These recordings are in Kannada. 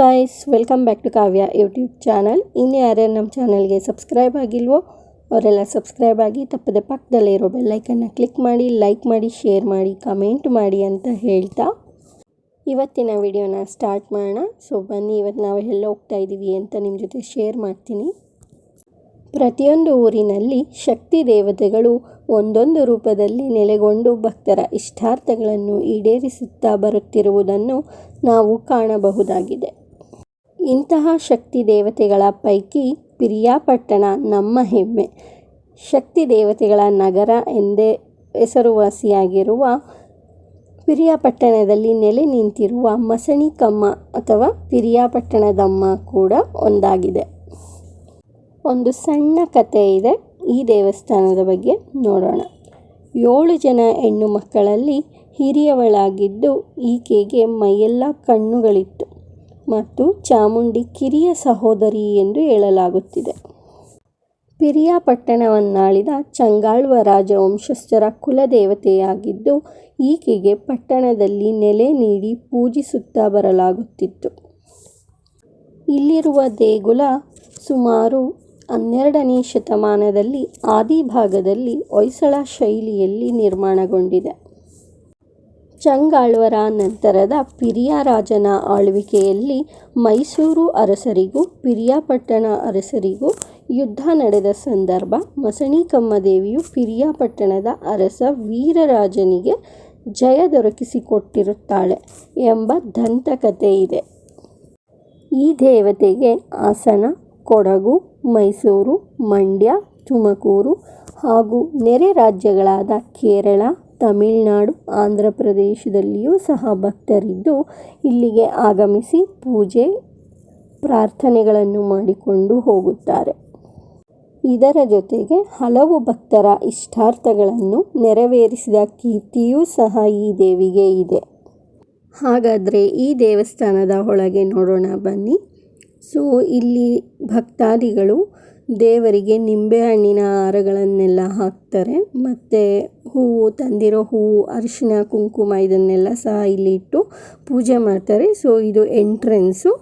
Guys welcome back to Kavya YouTube channel ಇನ್ನು ಯಾರ್ಯಾರು ನಮ್ಮ ಚಾನಲ್ಗೆ ಸಬ್ಸ್ಕ್ರೈಬ್ ಆಗಿಲ್ವೋ, ಅವರೆಲ್ಲ ಸಬ್ಸ್ಕ್ರೈಬ್ ಆಗಿ ತಪ್ಪದೆ ಪಕ್ಕದಲ್ಲಿರೋ ಬೆಲ್ಲೈಕನ್ನು ಕ್ಲಿಕ್ ಮಾಡಿ ಲೈಕ್ ಮಾಡಿ ಶೇರ್ ಮಾಡಿ ಕಮೆಂಟ್ ಮಾಡಿ ಅಂತ ಹೇಳ್ತಾ ಇವತ್ತಿನ ವಿಡಿಯೋನ ಸ್ಟಾರ್ಟ್ ಮಾಡೋಣ. ಸೊ ಬನ್ನಿ ಇವತ್ತು ನಾವು ಎಲ್ಲ ಹೋಗ್ತಾ ಇದ್ದೀವಿ ಅಂತ ನಿಮ್ಮ ಜೊತೆ ಶೇರ್ ಮಾಡ್ತೀನಿ. ಪ್ರತಿಯೊಂದು ಊರಿನಲ್ಲಿ ಶಕ್ತಿ ದೇವತೆಗಳು ಒಂದೊಂದು ರೂಪದಲ್ಲಿ ನೆಲೆಗೊಂಡು ಭಕ್ತರ ಇಷ್ಟಾರ್ಥಗಳನ್ನು ಈಡೇರಿಸುತ್ತಾ ಬರುತ್ತಿರುವುದನ್ನು ನಾವು ಕಾಣಬಹುದಾಗಿದೆ. ಇಂತಹ ಶಕ್ತಿ ದೇವತೆಗಳ ಪೈಕಿ ಪಿರಿಯಾಪಟ್ಟಣ ನಮ್ಮ ಹೆಮ್ಮೆ. ಶಕ್ತಿ ದೇವತೆಗಳ ನಗರ ಎಂದೇ ಹೆಸರುವಾಸಿಯಾಗಿರುವ ಪಿರಿಯಾಪಟ್ಟಣದಲ್ಲಿ ನೆಲೆ ನಿಂತಿರುವ ಮಸಣಿಕಮ್ಮ ಅಥವಾ ಪಿರಿಯಾಪಟ್ಟಣದಮ್ಮ ಕೂಡ ಒಂದಾಗಿದೆ. ಒಂದು ಸಣ್ಣ ಕತೆ ಇದೆ ಈ ದೇವಸ್ಥಾನದ ಬಗ್ಗೆ ನೋಡೋಣ. ಏಳು ಜನ ಹೆಣ್ಣು ಮಕ್ಕಳಲ್ಲಿ ಹಿರಿಯವಳಾಗಿದ್ದು ಈಕೆಗೆ ಮೈಯೆಲ್ಲ ಕಣ್ಣುಗಳಿತ್ತು. ಮತ್ತು ಚಾಮುಂಡಿ ಕಿರಿಯ ಸಹೋದರಿ ಎಂದು ಹೇಳಲಾಗುತ್ತಿದೆ. ಪಿರಿಯಾಪಟ್ಟಣವನ್ನಾಳಿದ ಚಂಗಾಳ್ವ ರಾಜವಂಶಸ್ಥರ ಕುಲದೇವತೆಯಾಗಿದ್ದು, ಈಕೆಗೆ ಪಟ್ಟಣದಲ್ಲಿ ನೆಲೆ ನೀಡಿ ಪೂಜಿಸುತ್ತಾ ಬರಲಾಗುತ್ತಿತ್ತು. ಇಲ್ಲಿರುವ ದೇಗುಲ ಸುಮಾರು ಹನ್ನೆರಡನೇ ಶತಮಾನದಲ್ಲಿ ಆದಿಭಾಗದಲ್ಲಿ ಹೊಯ್ಸಳ ಶೈಲಿಯಲ್ಲಿ ನಿರ್ಮಾಣಗೊಂಡಿದೆ. ಚಂಗಾಳ್ವರ ನಂತರದ ಪಿರಿಯಾರಾಜನ ಆಳ್ವಿಕೆಯಲ್ಲಿ ಮೈಸೂರು ಅರಸರಿಗೂ, ಪಿರಿಯಾಪಟ್ಟಣ ಅರಸರಿಗೂ ಯುದ್ಧ ನಡೆದ ಸಂದರ್ಭ ಮಸಣಿಕಮ್ಮ ದೇವಿಯು ಪಿರಿಯಾಪಟ್ಟಣದ ಅರಸ ವೀರರಾಜನಿಗೆ ಜಯ ದೊರಕಿಸಿಕೊಟ್ಟಿರುತ್ತಾಳೆ ಎಂಬ ದಂತಕಥೆ ಇದೆ. ಈ ದೇವತೆಗೆ ಹಾಸನ, ಕೊಡಗು, ಮೈಸೂರು, ಮಂಡ್ಯ, ತುಮಕೂರು ಹಾಗೂ ನೆರೆ ರಾಜ್ಯಗಳಾದ ಕೇರಳ ತಮಿಳುನಾಡು, ಆಂಧ್ರ ಪ್ರದೇಶದಲ್ಲಿಯೂ ಸಹ ಭಕ್ತರಿದ್ದು ಇಲ್ಲಿಗೆ ಆಗಮಿಸಿ ಪೂಜೆ, ಪ್ರಾರ್ಥನೆಗಳನ್ನು ಮಾಡಿಕೊಂಡು ಹೋಗುತ್ತಾರೆ. ಇದರ ಜೊತೆಗೆ ಹಲವು ಭಕ್ತರ ಇಷ್ಟಾರ್ಥಗಳನ್ನು ನೆರವೇರಿಸಿದ ಕೀರ್ತಿಯೂ ಸಹ ಈ ದೇವಿಗೆ ಇದೆ. ಹಾಗಾದರೆ ಈ ದೇವಸ್ಥಾನದ ಒಳಗೆ ನೋಡೋಣ ಬನ್ನಿ. ಸೊ, ಇಲ್ಲಿ ಭಕ್ತಾದಿಗಳು ದೇವರಿಗೆ ನಿಂಬೆಹಣ್ಣಿನ ಹಾರಗಳನ್ನೆಲ್ಲ ಹಾಕ್ತಾರೆ. ಮತ್ತು ಹೂವು ತಂದಿರೋ ಹೂವು, ಅರಿಶಿನ, ಕುಂಕುಮ ಇದನ್ನೆಲ್ಲ ಸಹ ಇಲ್ಲಿ ಇಟ್ಟು ಪೂಜೆ ಮಾಡ್ತಾರೆ. ಸೊ ಇದು ಎಂಟ್ರೆನ್ಸು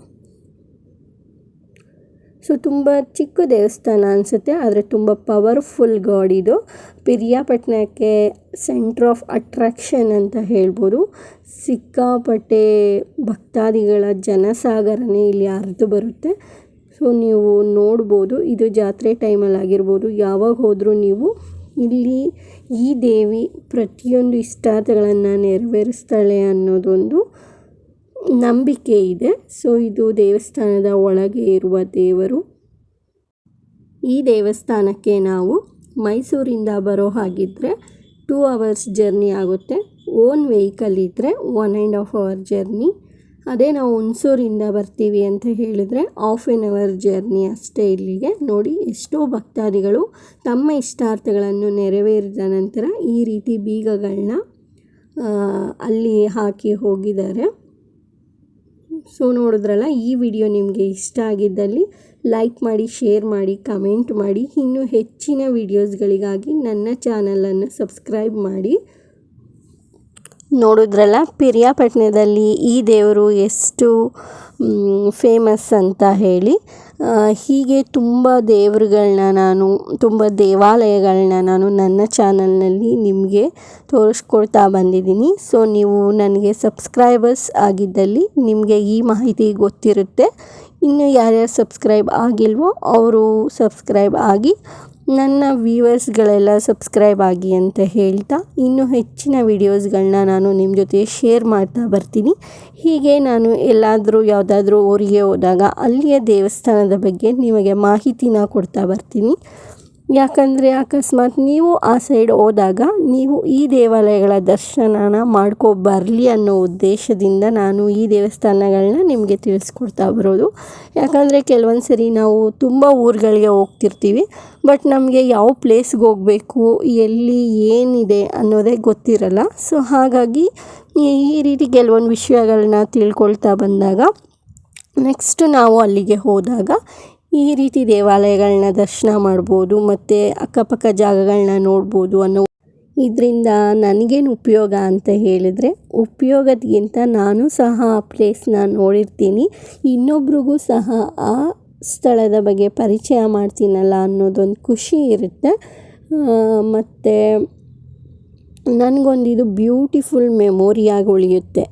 ಸೊ ತುಂಬ ಚಿಕ್ಕ ದೇವಸ್ಥಾನ ಅನಿಸುತ್ತೆ, ಆದರೆ ತುಂಬ ಪವರ್ಫುಲ್ ಗಾಡ್ ಇದು. ಪಿರಿಯಾಪಟ್ಟಣಕ್ಕೆ ಸೆಂಟ್ರ್ ಆಫ್ ಅಟ್ರಾಕ್ಷನ್ ಅಂತ ಹೇಳ್ಬೋದು. ಸಿಕ್ಕಾಪಟ್ಟೆ ಭಕ್ತಾದಿಗಳ ಜನಸಾಗರನೇ ಇಲ್ಲಿ ಹರಿದು ಬರುತ್ತೆ. ಸೊ ನೀವು ನೋಡ್ಬೋದು, ಇದು ಜಾತ್ರೆ ಟೈಮಲ್ಲಿ ಆಗಿರ್ಬೋದು. ಯಾವಾಗ ಹೋದರೂ ನೀವು ಇಲ್ಲಿ ಈ ದೇವಿ ಪ್ರತಿಯೊಂದು ಇಷ್ಟಾರ್ಥಗಳನ್ನು ನೆರವೇರಿಸ್ತಾಳೆ ಅನ್ನೋದೊಂದು ನಂಬಿಕೆ ಇದೆ. ಸೊ ಇದು ದೇವಸ್ಥಾನದ ಒಳಗೆ ಇರುವ ದೇವರು. ಈ ದೇವಸ್ಥಾನಕ್ಕೆ ನಾವು ಮೈಸೂರಿಂದ ಬರೋ ಹಾಗಿದ್ದರೆ ಟೂ ಅವರ್ಸ್ ಜರ್ನಿ ಆಗುತ್ತೆ. ಓನ್ ವೆಹಿಕಲ್ ಇದ್ದರೆ one and half hour journey ಅದೇ ನಾವು ಹುಣಸೂರಿಂದ ಬರ್ತೀವಿ ಅಂತ ಹೇಳಿದರೆ ಆಫ್ ಎನ್ ಅವರ್ ಜರ್ನಿ ಅಷ್ಟೇ ಇಲ್ಲಿಗೆ. ನೋಡಿ ಎಷ್ಟೋ ಭಕ್ತಾದಿಗಳು ತಮ್ಮ ಇಷ್ಟಾರ್ಥಗಳನ್ನು ನೆರವೇರಿದ ನಂತರ ಈ ರೀತಿ ಬೀಗಗಳನ್ನ ಅಲ್ಲಿ ಹಾಕಿ ಹೋಗಿದ್ದಾರೆ. ಸೊ ನೋಡಿದ್ರಲ್ಲ, ಈ ವಿಡಿಯೋ ನಿಮಗೆ ಇಷ್ಟ ಆಗಿದ್ದಲ್ಲಿ ಲೈಕ್ ಮಾಡಿ ಶೇರ್ ಮಾಡಿ ಕಮೆಂಟ್ ಮಾಡಿ, ಇನ್ನೂ ಹೆಚ್ಚಿನ ವಿಡಿಯೋಸ್ಗಳಿಗಾಗಿ ನನ್ನ ಚಾನಲನ್ನು ಸಬ್ಸ್ಕ್ರೈಬ್ ಮಾಡಿ. ನೋಡಿದ್ರಲ್ಲ, ಪಿರಿಯಾಪಟ್ಟಣದಲ್ಲಿ ಈ ದೇವರು ಎಷ್ಟು ಫೇಮಸ್ ಅಂತ ಹೇಳಿ ಹೀಗೆ ತುಂಬ ದೇವರುಗಳನ್ನ ನಾನು, ತುಂಬ ದೇವಾಲಯಗಳನ್ನ ನಾನು ನನ್ನ ಚಾನಲ್ನಲ್ಲಿ ನಿಮಗೆ ತೋರಿಸ್ಕೊಡ್ತಾ ಬಂದಿದ್ದೀನಿ. ಸೊ ನೀವು ನನಗೆ ಸಬ್ಸ್ಕ್ರೈಬರ್ಸ್ ಆಗಿದ್ದಲ್ಲಿ ನಿಮಗೆ ಈ ಮಾಹಿತಿ ಗೊತ್ತಿರುತ್ತೆ. ಇನ್ನು ಯಾರ್ಯಾರು ಸಬ್ಸ್ಕ್ರೈಬ್ ಆಗಿಲ್ವೋ, ಅವರು ಸಬ್ಸ್ಕ್ರೈಬ್ ಆಗಿ ನನ್ನ ವ್ಯೂವರ್ಸ್ಗಳೆಲ್ಲ ಸಬ್ಸ್ಕ್ರೈಬ್ ಆಗಿ ಅಂತ ಹೇಳ್ತಾ ಇನ್ನೂ ಹೆಚ್ಚಿನ ವೀಡಿಯೋಸ್ಗಳನ್ನ ನಾನು ನಿಮ್ಮ ಜೊತೆ ಶೇರ್ ಮಾಡ್ತಾ ಬರ್ತೀನಿ. ಹೀಗೆ ನಾನು ಎಲ್ಲಾದರೂ ಯಾವುದಾದ್ರೂ ಊರಿಗೆ ಹೋದಾಗ ಅಲ್ಲಿಯ ದೇವಸ್ಥಾನದ ಬಗ್ಗೆ ನಿಮಗೆ ಮಾಹಿತಿನ ಕೊಡ್ತಾ ಬರ್ತೀನಿ. ಯಾಕಂದರೆ ಅಕಸ್ಮಾತ್ ನೀವು ಆ ಸೈಡ್ ಹೋದಾಗ ನೀವು ಈ ದೇವಾಲಯಗಳ ದರ್ಶನನ ಮಾಡ್ಕೋ ಬರಲಿ ಅನ್ನೋ ಉದ್ದೇಶದಿಂದ ನಾನು ಈ ದೇವಸ್ಥಾನಗಳನ್ನ ನಿಮಗೆ ತಿಳಿಸ್ಕೊಡ್ತಾ ಬರೋದು. ಯಾಕಂದರೆ ಕೆಲವೊಂದು ಸರಿ ನಾವು ತುಂಬ ಊರುಗಳಿಗೆ ಹೋಗ್ತಿರ್ತೀವಿ, ಬಟ್ ನಮಗೆ ಯಾವ ಪ್ಲೇಸ್ಗೆ ಹೋಗಬೇಕು, ಎಲ್ಲಿ ಏನಿದೆ ಅನ್ನೋದೇ ಗೊತ್ತಿರಲ್ಲ. ಸೊ ಹಾಗಾಗಿ ಈ ರೀತಿ ಕೆಲವೊಂದು ವಿಷಯಗಳನ್ನ ತಿಳ್ಕೊಳ್ತಾ ಬಂದಾಗ ನೆಕ್ಸ್ಟ್ ನಾವು ಅಲ್ಲಿಗೆ ಹೋದಾಗ ಈ ರೀತಿ ದೇವಾಲಯಗಳನ್ನ ದರ್ಶನ ಮಾಡ್ಬೋದು, ಮತ್ತು ಅಕ್ಕಪಕ್ಕ ಜಾಗಗಳನ್ನ ನೋಡ್ಬೋದು ಅನ್ನೋ ಇದರಿಂದ ನನಗೇನು ಉಪಯೋಗ ಅಂತ ಹೇಳಿದರೆ ಉಪಯೋಗಕ್ಕಿಂತ ನಾನು ಸಹ ಆ ಪ್ಲೇಸ್ನ ನೋಡಿರ್ತೀನಿ. ಇನ್ನೊಬ್ರಿಗೂ ಸಹ ಆ ಸ್ಥಳದ ಬಗ್ಗೆ ಪರಿಚಯ ಮಾಡ್ತೀನಲ್ಲ ಅನ್ನೋದೊಂದು ಖುಷಿ ಇರುತ್ತೆ. ಮತ್ತು ನನಗೊಂದು ಇದು ಬ್ಯೂಟಿಫುಲ್ ಮೆಮೊರಿಯಾಗಿ ಉಳಿಯುತ್ತೆ.